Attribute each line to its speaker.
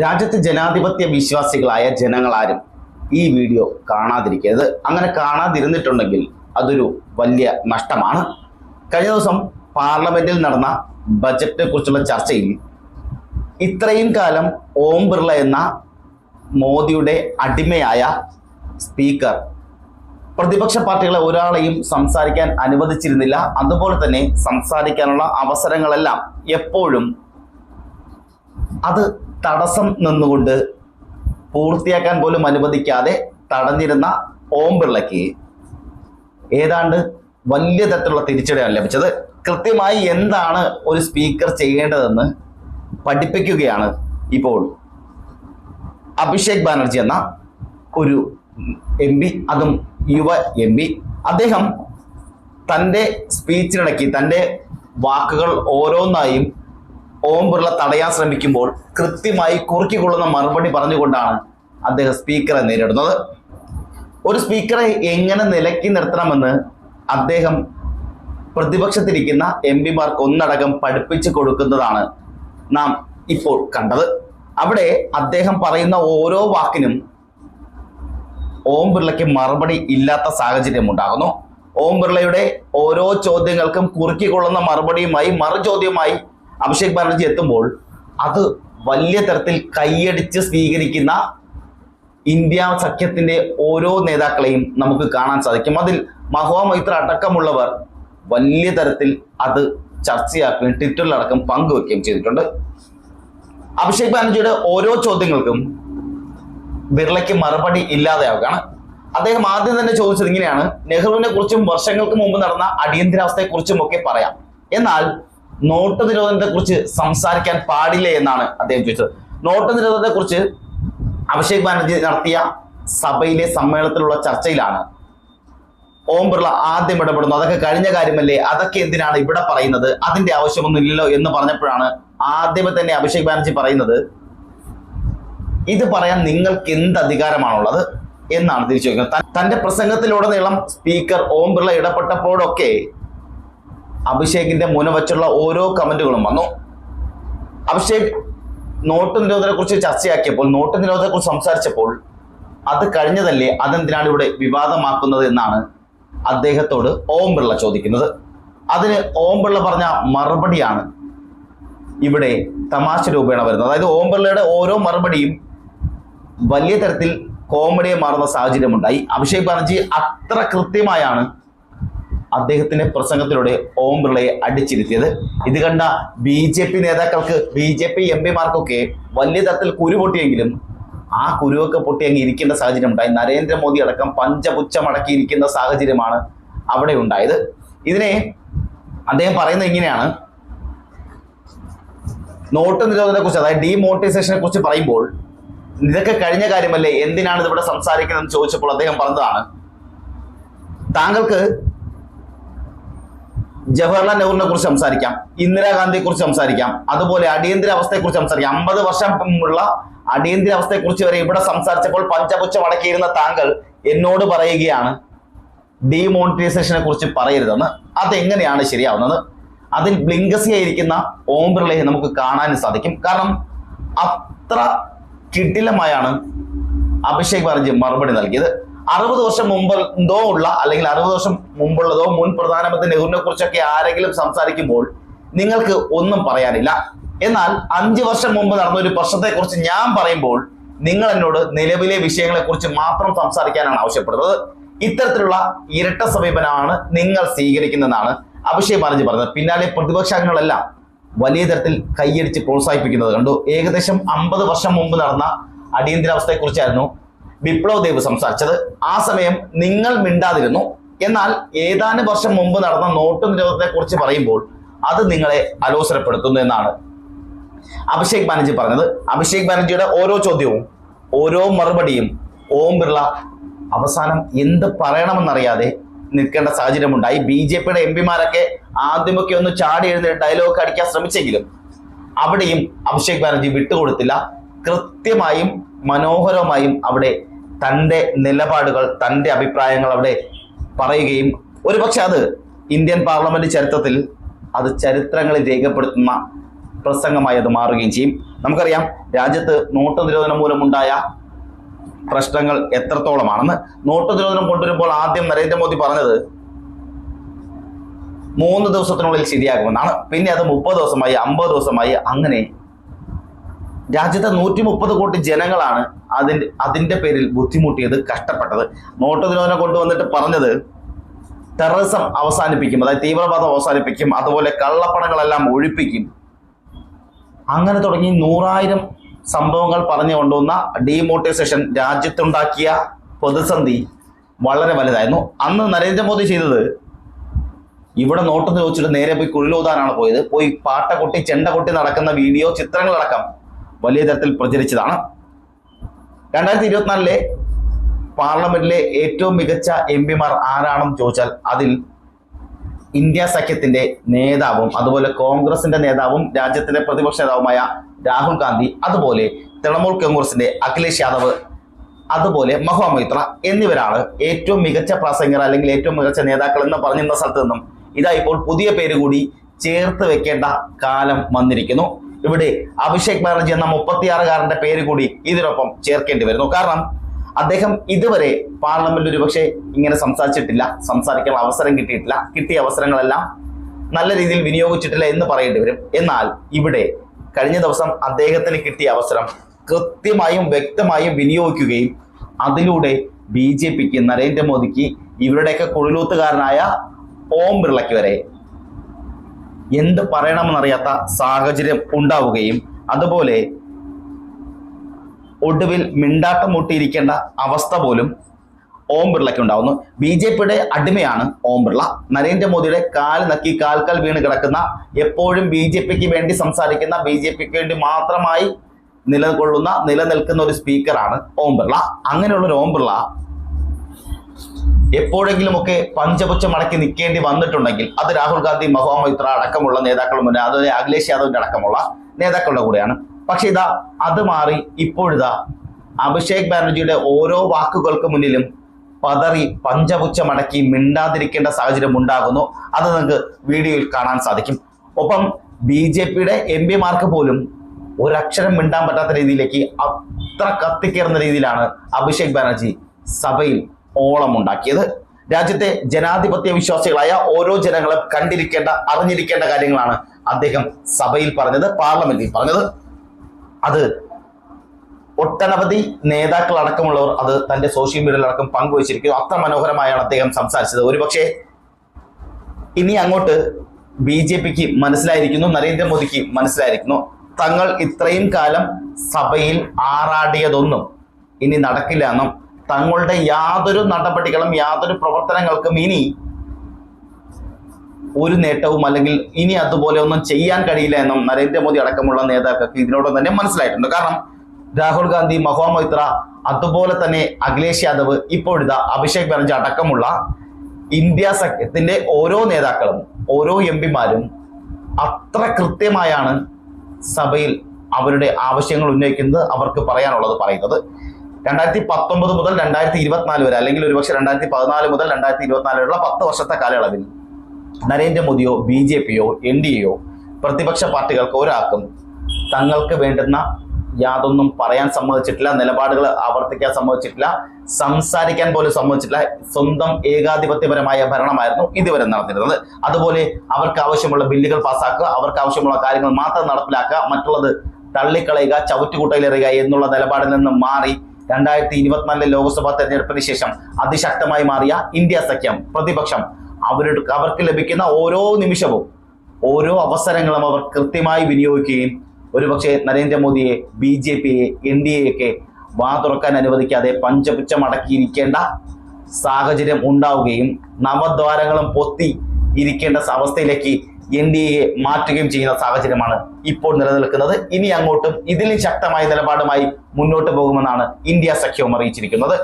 Speaker 1: രാജ്യത്തെ ജനാധിപത്യ വിശ്വാസികളായ ജനങ്ങളാരും ഈ വീഡിയോ കാണാതിരിക്കരുത്. അങ്ങനെ കാണാതിരുന്നിട്ടുണ്ടെങ്കിൽ അതൊരു വലിയ നഷ്ടമാണ്. കഴിഞ്ഞ ദിവസം പാർലമെന്റിൽ നടന്ന ബജറ്റിനെ കുറിച്ചുള്ള ചർച്ചയിൽ ഇത്രയും കാലം ഓം ബിർള എന്ന മോദിയുടെ അടിമയായ സ്പീക്കർ പ്രതിപക്ഷ പാർട്ടികളെ ഒരാളെയും സംസാരിക്കാൻ അനുവദിച്ചിരുന്നില്ല. അതുപോലെ തന്നെ സംസാരിക്കാനുള്ള അവസരങ്ങളെല്ലാം എപ്പോഴും അത് തടസ്സം നിന്നുകൊണ്ട് പൂർത്തിയാക്കാൻ പോലും അനുവദിക്കാതെ തടഞ്ഞിരുന്ന ഓം ബിർളയ്ക്ക് ഏതാണ്ട് വലിയ തരത്തിലുള്ള തിരിച്ചടിയാണ് ലഭിച്ചത്. കൃത്യമായി എന്താണ് ഒരു സ്പീക്കർ ചെയ്യേണ്ടതെന്ന് പഠിപ്പിക്കുകയാണ് ഇപ്പോൾ അഭിഷേക് ബാനർജി എന്ന ഒരു എം പി അതും യുവ എം പി. അദ്ദേഹം തന്റെ സ്പീച്ചിനിടയ്ക്ക് തന്റെ വാക്കുകൾ ഓരോന്നായും ഓം ബിർള തടയാൻ ശ്രമിക്കുമ്പോൾ കൃത്യമായി കുറുക്കിക്കൊള്ളുന്ന മറുപടി പറഞ്ഞുകൊണ്ടാണ് അദ്ദേഹം സ്പീക്കറെ നേരിടുന്നത്. ഒരു സ്പീക്കറെ എങ്ങനെ നിലക്കി നിർത്തണമെന്ന് അദ്ദേഹം പ്രതിപക്ഷത്തിരിക്കുന്ന എം പിമാർക്ക് ഒന്നടങ്കം പഠിപ്പിച്ചു കൊടുക്കുന്നതാണ് നാം ഇപ്പോൾ കണ്ടത്. അവിടെ അദ്ദേഹം പറയുന്ന ഓരോ വാക്കിനും ഓം ബിർളയ്ക്ക് മറുപടി ഇല്ലാത്ത സാഹചര്യം ഉണ്ടാകുന്നു. ഓം ബിർളയുടെ ഓരോ ചോദ്യങ്ങൾക്കും കുറുക്കിക്കൊള്ളുന്ന മറുപടിയുമായി മറു ചോദ്യവുമായി അഭിഷേക് ബാനർജി എത്തുമ്പോൾ അത് വലിയ തരത്തിൽ കൈയടിച്ച് സ്വീകരിക്കുന്ന ഇന്ത്യ സഖ്യത്തിന്റെ ഓരോ നേതാക്കളെയും നമുക്ക് കാണാൻ സാധിക്കും. അതിൽ മഹുവ മൈത്ര അടക്കമുള്ളവർ വലിയ തരത്തിൽ അത് ചർച്ചയാക്കുകയും ട്വിറ്ററിലടക്കം പങ്കുവെക്കുകയും ചെയ്തിട്ടുണ്ട്. അഭിഷേക് ബാനർജിയുടെ ഓരോ ചോദ്യങ്ങൾക്കും ബിർളയ്ക്ക് മറുപടി ഇല്ലാതെയാവുകയാണ്. അദ്ദേഹം ആദ്യം തന്നെ ചോദിച്ചത് ഇങ്ങനെയാണ് നെഹ്റുവിനെ കുറിച്ചും വർഷങ്ങൾക്ക് മുമ്പ് നടന്ന അടിയന്തരാവസ്ഥയെ കുറിച്ചും ഒക്കെ പറയാം. എന്നാൽ നോട്ട് നിരോധനത്തെ കുറിച്ച് സംസാരിക്കാൻ പാടില്ല എന്നാണ് അദ്ദേഹം ചോദിച്ചത്. നോട്ട് നിരോധനത്തെ കുറിച്ച് അഭിഷേക് ബാനർജി നടത്തിയ സഭയിലെ സമ്മേളനത്തിലുള്ള ചർച്ചയിലാണ് ഓം ബിർള ആദ്യം ഇടപെടുന്നു അതൊക്കെ കഴിഞ്ഞ കാര്യമല്ലേ? അതൊക്കെ എന്തിനാണ് ഇവിടെ പറയുന്നത്? അതിന്റെ ആവശ്യമൊന്നുമില്ലല്ലോ എന്ന് പറഞ്ഞപ്പോഴാണ് ആദ്യമേ തന്നെ അഭിഷേക് ബാനർജി പറയുന്നത്. ഇത് പറയാൻ നിങ്ങൾക്ക് എന്ത് അധികാരമാണുള്ളത് എന്നാണ് തിരിച്ചു ചോദിക്കുന്നത്. തന്റെ പ്രസംഗത്തിലുടനീളം സ്പീക്കർ ഓം ബിർള ഇടപെട്ടപ്പോഴൊക്കെ അഭിഷേകിന്റെ മുന വച്ചുള്ള ഓരോ കമന്റുകളും വന്നു. അഭിഷേക് നോട്ട് നിരോധനത്തെ കുറിച്ച് ചർച്ചയാക്കിയപ്പോൾ നോട്ട് നിരോധനത്തെ കുറിച്ച് സംസാരിച്ചപ്പോൾ അത് കഴിഞ്ഞതല്ലേ അതെന്തിനാണ് ഇവിടെ വിവാദമാക്കുന്നത് എന്നാണ് അദ്ദേഹത്തോട് ഓം ബിർള ചോദിക്കുന്നത്. അതിന് ഓം ബിർള പറഞ്ഞ മറുപടിയാണ് ഇവിടെ തമാശ രൂപേണ വരുന്നത്. അതായത് ഓം ബിർളയുടെ ഓരോ മറുപടിയും വലിയ തരത്തിൽ കോമഡിയെ മാറുന്ന സാഹചര്യമുണ്ടായി. അഭിഷേക് ബാനർജി അത്ര കൃത്യമായാണ് അദ്ദേഹത്തിന്റെ പ്രസംഗത്തിലൂടെ ഓം ബിർളയെ അടിച്ചിരുത്തിയത്. ഇത് കണ്ട ബി ജെ പി നേതാക്കൾക്ക് ബി ജെ പി എം പിമാർക്കൊക്കെ വലിയ തരത്തിൽ കുരു പൊട്ടിയെങ്കിലും ആ കുരുവൊക്കെ പൊട്ടി അങ്ങ് ഇരിക്കേണ്ട സാഹചര്യം ഉണ്ടായി നരേന്ദ്രമോദി അടക്കം പഞ്ചപുച്ഛമടക്കിയിരിക്കുന്ന സാഹചര്യമാണ് അവിടെ ഉണ്ടായത്. ഇതിനെ അദ്ദേഹം പറയുന്നത് ഇങ്ങനെയാണ്. നോട്ട് നിരോധനത്തെ കുറിച്ച് അതായത് ഡിമോണിറ്റൈസേഷനെ കുറിച്ച് പറയുമ്പോൾ ഇതൊക്കെ കഴിഞ്ഞ കാര്യമല്ലേ? എന്തിനാണ് ഇതിവിടെ സംസാരിക്കുന്നതെന്ന് ചോദിച്ചപ്പോൾ അദ്ദേഹം പറഞ്ഞതാണ്. താങ്കൾക്ക് ജവഹർലാൽ നെഹ്റുവിനെ കുറിച്ച് സംസാരിക്കാം ഇന്ദിരാഗാന്ധിയെ കുറിച്ച് സംസാരിക്കാം അതുപോലെ അടിയന്തരാവസ്ഥയെ കുറിച്ച് സംസാരിക്കാം. അമ്പത് വർഷം മുമ്പുള്ള അടിയന്തരാവസ്ഥയെ കുറിച്ച് വരെ ഇവിടെ സംസാരിച്ചപ്പോൾ പഞ്ചപുച്ഛം അടക്കിയിരുന്ന താങ്കൾ എന്നോട് പറയുകയാണ് ഡിമോണിറ്റൈസേഷനെ കുറിച്ച് പറയരുതെന്ന്. അതെങ്ങനെയാണ് ശരിയാവുന്നത്? അതിൽ ബ്ലിങ്കസിയായിരിക്കുന്ന ഓം ബിർളയെ നമുക്ക് കാണാനും സാധിക്കും. കാരണം അത്ര കിടിലമായാണ് അഭിഷേക് ബാനർജി മറുപടി നൽകിയത്. അറുപത് വർഷം മുമ്പ് എന്തോ ഉള്ള അല്ലെങ്കിൽ അറുപത് വർഷം മുമ്പുള്ളതോ മുൻ പ്രധാനമന്ത്രി നെഹ്റുവിനെ കുറിച്ചൊക്കെ ആരെങ്കിലും സംസാരിക്കുമ്പോൾ നിങ്ങൾക്ക് ഒന്നും പറയാനില്ല. എന്നാൽ അഞ്ചു വർഷം മുമ്പ് നടന്ന ഒരു പ്രശ്നത്തെ കുറിച്ച് ഞാൻ പറയുമ്പോൾ നിങ്ങൾ എന്നോട് നിലവിലെ വിഷയങ്ങളെ കുറിച്ച് മാത്രം സംസാരിക്കാനാണ് ആവശ്യപ്പെടുന്നത്. ഇത്തരത്തിലുള്ള ഇരട്ട സമീപനമാണ് നിങ്ങൾ സ്വീകരിക്കുന്നതെന്നാണ് അഭിഷേക് ബാനർജി പറഞ്ഞത്. പിന്നാലെ പ്രതിപക്ഷാംഗങ്ങളെല്ലാം വലിയ തരത്തിൽ കൈയടിച്ച് പ്രോത്സാഹിപ്പിക്കുന്നത് കണ്ടു. ഏകദേശം അമ്പത് വർഷം മുമ്പ് നടന്ന അടിയന്തരാവസ്ഥയെ കുറിച്ചായിരുന്നു വിപ്ലവ് ദേവ് സംസാരിച്ചത്. ആ സമയം നിങ്ങൾ മിണ്ടാതിരുന്നു. എന്നാൽ ഏതാനും വർഷം മുമ്പ് നടന്ന നോട്ട് നിരോധനത്തെ കുറിച്ച് പറയുമ്പോൾ അത് നിങ്ങളെ അലോസരപ്പെടുത്തുന്നു എന്നാണ്. അഭിഷേക് ബാനർജി പറഞ്ഞത്. അഭിഷേക് ബാനർജിയുടെ ഓരോ ചോദ്യവും ഓരോ മറുപടിയും ഓം ബിർള അവസാനം എന്ത് പറയണമെന്നറിയാതെ നിൽക്കേണ്ട സാഹചര്യമുണ്ടായി. ബി ജെ പിയുടെ എം പിമാരൊക്കെ ആദ്യമൊക്കെ ഒന്ന് ചാടി എഴുന്നേറ്റ് ഡയലോഗ് അടിക്കാൻ ശ്രമിച്ചെങ്കിലും അവിടെയും അഭിഷേക് ബാനർജി വിട്ടുകൊടുത്തില്ല. കൃത്യമായും മനോഹരമായും അവിടെ തന്റെ നിലപാടുകൾ തന്റെ അഭിപ്രായങ്ങൾ അവിടെ പറയുകയും ഒരുപക്ഷെ അത് ഇന്ത്യൻ പാർലമെന്റ് ചരിത്രത്തിൽ അത് ചരിത്രങ്ങളിൽ രേഖപ്പെടുത്തുന്ന പ്രസംഗമായി അത് മാറുകയും ചെയ്യും. നമുക്കറിയാം രാജ്യത്ത് നോട്ട് നിരോധനം മൂലമുണ്ടായ പ്രശ്നങ്ങൾ എത്രത്തോളമാണെന്ന്. നോട്ട് നിരോധനം കൊണ്ടുവരുമ്പോൾ ആദ്യം നരേന്ദ്രമോദി പറഞ്ഞത് മൂന്ന് ദിവസത്തിനുള്ളിൽ ശരിയാകുമെന്നാണ്. പിന്നെ അത് മുപ്പത് ദിവസമായി അമ്പത് ദിവസമായി അങ്ങനെ രാജ്യത്തെ നൂറ്റി മുപ്പത് കോടി ജനങ്ങളാണ് അതിന്റെ അതിന്റെ പേരിൽ ബുദ്ധിമുട്ടിയത് കഷ്ടപ്പെട്ടത്. നോട്ട് നിരോധനം കൊണ്ടുവന്നിട്ട് പറഞ്ഞത് ടെററിസം അവസാനിപ്പിക്കും അതായത് തീവ്രവാദം അവസാനിപ്പിക്കും അതുപോലെ കള്ളപ്പണങ്ങളെല്ലാം ഒഴിപ്പിക്കും. അങ്ങനെ തുടങ്ങി നൂറായിരം സംഭവങ്ങൾ പറഞ്ഞു കൊണ്ടുവന്ന ഡീമോട്ടിവേഷൻ രാജ്യത്തുണ്ടാക്കിയ പ്രതിസന്ധി വളരെ വലുതായിരുന്നു. അന്ന് നരേന്ദ്രമോദി ചെയ്തത് ഇവിടെ നോട്ട് ചോദിച്ചിട്ട് നേരെ പോയി കുഴിലൂതാനാണ് പോയത്. പോയി പാട്ട കൊട്ടി ചെണ്ട കൊട്ടി നടക്കുന്ന വീഡിയോ ചിത്രങ്ങളടക്കം. വലിയ തരത്തിൽ പ്രചരിച്ചതാണ്. രണ്ടായിരത്തി ഇരുപത്തിനാലിലെ പാർലമെന്റിലെ ഏറ്റവും മികച്ച എം പിമാർ ആരാണെന്ന് ചോദിച്ചാൽ അതിൽ ഇന്ത്യ സഖ്യത്തിന്റെ നേതാവും അതുപോലെ കോൺഗ്രസിന്റെ നേതാവും രാജ്യത്തിന്റെ പ്രതിപക്ഷ നേതാവുമായ രാഹുൽ ഗാന്ധി അതുപോലെ തൃണമൂൽ കോൺഗ്രസിന്റെ അഖിലേഷ് യാദവ് അതുപോലെ മഹുവ മൈത്ര എന്നിവരാണ് ഏറ്റവും മികച്ച പ്രസംഗർ അല്ലെങ്കിൽ ഏറ്റവും മികച്ച നേതാക്കൾ എന്ന് പറഞ്ഞിരുന്ന സ്ഥലത്ത് നിന്നും ഇതാ ഇപ്പോൾ പുതിയ പേര് കൂടി ചേർത്ത് വെക്കേണ്ട കാലം വന്നിരിക്കുന്നു. ഇവിടെ അഭിഷേക് ബാനർജി എന്ന മുപ്പത്തിയാറുകാരന്റെ പേര് കൂടി ഇതിനൊപ്പം ചേർക്കേണ്ടി വരുന്നു. കാരണം അദ്ദേഹം ഇതുവരെ പാർലമെന്റിൽ ഒരുപക്ഷെ ഇങ്ങനെ സംസാരിച്ചിട്ടില്ല സംസാരിക്കാൻ അവസരം കിട്ടിയിട്ടില്ല കിട്ടിയ അവസരങ്ങളെല്ലാം നല്ല രീതിയിൽ വിനിയോഗിച്ചിട്ടില്ല എന്ന് പറയേണ്ടി വരും. എന്നാൽ ഇവിടെ കഴിഞ്ഞ ദിവസം അദ്ദേഹത്തിന് കിട്ടിയ അവസരം കൃത്യമായും വ്യക്തമായും വിനിയോഗിക്കുകയും അതിലൂടെ ബി ജെ പിക്ക് നരേന്ദ്രമോദിക്ക് ഇവരുടെയൊക്കെ കുഴലൂത്തുകാരനായ ഓം ബിർളയ്ക്ക് വരെ എന്ത് പറയണമെന്നറിയാത്ത സാഹചര്യം ഉണ്ടാവുകയും അതുപോലെ ഒടുവിൽ മിണ്ടാട്ടം മുട്ടിയിരിക്കേണ്ട അവസ്ഥ പോലും ഓം ബിർളയ്ക്ക് ഉണ്ടാവുന്നു. ബി ജെ പിയുടെ അടിമയാണ് ഓം ബിർള. നരേന്ദ്രമോദിയുടെ കാൽ നക്കി കാൽക്കൽ വീണ് കിടക്കുന്ന എപ്പോഴും ബി ജെ പിക്ക് വേണ്ടി സംസാരിക്കുന്ന ബി ജെ പിക്ക് വേണ്ടി മാത്രമായി നിലകൊള്ളുന്ന നിലനിൽക്കുന്ന ഒരു സ്പീക്കറാണ് ഓം ബിർള. അങ്ങനെയുള്ള ഒരു ഓം ബിർള എപ്പോഴെങ്കിലുമൊക്കെ പഞ്ചപുച്ച മടക്കി നിൽക്കേണ്ടി വന്നിട്ടുണ്ടെങ്കിൽ അത് രാഹുൽ ഗാന്ധി മഹുവ മൈത്ര അടക്കമുള്ള നേതാക്കൾ മുന്നേ അതുപോലെ അഖിലേഷ് യാദവിന്റെ അടക്കമുള്ള നേതാക്കളുടെ കൂടെയാണ്. പക്ഷെ ഇതാ അത് മാറി ഇപ്പോഴിതാ അഭിഷേക് ബാനർജിയുടെ ഓരോ വാക്കുകൾക്ക് മുന്നിലും പതറി പഞ്ചപുച്ച മടക്കി മിണ്ടാതിരിക്കേണ്ട സാഹചര്യം ഉണ്ടാകുന്നു. അത് നിങ്ങൾക്ക് വീഡിയോയിൽ കാണാൻ സാധിക്കും. ഒപ്പം ബി ജെ പിയുടെ എം പിമാർക്ക് പോലും ഒരക്ഷരം മിണ്ടാൻ പറ്റാത്ത രീതിയിലേക്ക് അത്ര കത്തിക്കേറുന്ന രീതിയിലാണ് അഭിഷേക് ബാനർജി സഭയിൽ ഓളമുണ്ടാക്കിയത് രാജ്യത്തെ ജനാധിപത്യ വിശ്വാസികളായ ഓരോ ജനങ്ങളും കണ്ടിരിക്കേണ്ട അറിഞ്ഞിരിക്കേണ്ട കാര്യങ്ങളാണ് അദ്ദേഹം സഭയിൽ പറഞ്ഞത് പാർലമെന്റിൽ പറഞ്ഞത്. അത് ഒട്ടനവധി നേതാക്കൾ അടക്കമുള്ളവർ അത് തന്റെ സോഷ്യൽ മീഡിയയിൽ അടക്കം പങ്കുവച്ചിരിക്കുന്നു. അത്ര മനോഹരമായാണ് അദ്ദേഹം സംസാരിച്ചത്. ഒരുപക്ഷെ ഇനി അങ്ങോട്ട് ബി ജെ പിക്ക് മനസ്സിലായിരിക്കുന്നു നരേന്ദ്രമോദിക്ക് മനസ്സിലായിരിക്കുന്നു. തങ്ങൾ ഇത്രയും കാലം സഭയിൽ ആറാടിയതൊന്നും ഇനി നടക്കില്ല എന്നും തങ്ങളുടെ യാതൊരു നടപടികളും യാതൊരു പ്രവർത്തനങ്ങൾക്കും ഇനി ഒരു നേട്ടവും അല്ലെങ്കിൽ ഇനി അതുപോലെ ഒന്നും ചെയ്യാൻ കഴിയില്ല എന്നും നരേന്ദ്രമോദി അടക്കമുള്ള നേതാക്കൾക്ക് ഇതിനോടൊപ്പം തന്നെ മനസ്സിലായിട്ടുണ്ട്. കാരണം രാഹുൽ ഗാന്ധി മഹുവ മൈത്ര അതുപോലെ തന്നെ അഖിലേഷ് യാദവ് ഇപ്പോഴിതാ അഭിഷേക് ബാനർജി അടക്കമുള്ള ഇന്ത്യ സഖ്യത്തിന്റെ ഓരോ നേതാക്കളും ഓരോ എം പിമാരും അത്ര കൃത്യമായാണ് സഭയിൽ അവരുടെ ആവശ്യങ്ങൾ ഉന്നയിക്കുന്നത് അവർക്ക് പറയാനുള്ളത് പറയുന്നത്. രണ്ടായിരത്തി പത്തൊമ്പത് മുതൽ രണ്ടായിരത്തി ഇരുപത്തിനാല് വരെ അല്ലെങ്കിൽ ഒരുപക്ഷെ രണ്ടായിരത്തി പതിനാല് മുതൽ രണ്ടായിരത്തി ഇരുപത്തിനാല് വരെയുള്ള പത്ത് വർഷത്തെ കാലയളവിൽ നരേന്ദ്രമോദിയോ ബി ജെ പിയോ എൻ ഡി എയോ പ്രതിപക്ഷ പാർട്ടികൾക്ക് ഒരാൾക്കും തങ്ങൾക്ക് വേണ്ടുന്ന യാതൊന്നും പറയാൻ സമ്മതിച്ചിട്ടില്ല നിലപാടുകൾ ആവർത്തിക്കാൻ സമ്മതിച്ചിട്ടില്ല സംസാരിക്കാൻ പോലും സമ്മതിച്ചിട്ടില്ല സ്വന്തം ഏകാധിപത്യപരമായ ഭരണമായിരുന്നു ഇതുവരെ നടന്നിരുന്നത്. അതുപോലെ അവർക്ക് ആവശ്യമുള്ള ബില്ലുകൾ പാസ്സാക്കുക അവർക്ക് ആവശ്യമുള്ള കാര്യങ്ങൾ മാത്രം നടപ്പിലാക്കുക മറ്റുള്ളത് തള്ളിക്കളയുക ചവിറ്റുകൂട്ടയിലെറിയുക എന്നുള്ള നിലപാടിൽ നിന്ന് മാറി രണ്ടായിരത്തി ഇരുപത്തിനാലിലെ ലോക്സഭാ തെരഞ്ഞെടുപ്പിന് ശേഷം അതിശക്തമായി മാറിയ ഇന്ത്യ സഖ്യം പ്രതിപക്ഷം. അവരുടെ അവർക്ക് ലഭിക്കുന്ന ഓരോ നിമിഷവും ഓരോ അവസരങ്ങളും അവർ കൃത്യമായി വിനിയോഗിക്കുകയും ഒരുപക്ഷെ നരേന്ദ്രമോദിയെ ബി ജെ പിയെ എൻ ഡി എയൊക്കെ വാ തുറക്കാൻ അനുവദിക്കാതെ പഞ്ചപുച്ചമടക്കിയിരിക്കേണ്ട സാഹചര്യം ഉണ്ടാവുകയും നവദ്വാരങ്ങളും പൊത്തി ഇരിക്കേണ്ട അവസ്ഥയിലേക്ക് എൻ ഡി എയെ മാറ്റുകയും ചെയ്യുന്ന സാഹചര്യമാണ് ഇപ്പോൾ നിലനിൽക്കുന്നത്. ഇനി അങ്ങോട്ടും ഇതിലും ശക്തമായ നിലപാടുമായി മുന്നോട്ട് പോകുമെന്നാണ് ഇന്ത്യ സഖ്യവും അറിയിച്ചിരിക്കുന്നത്.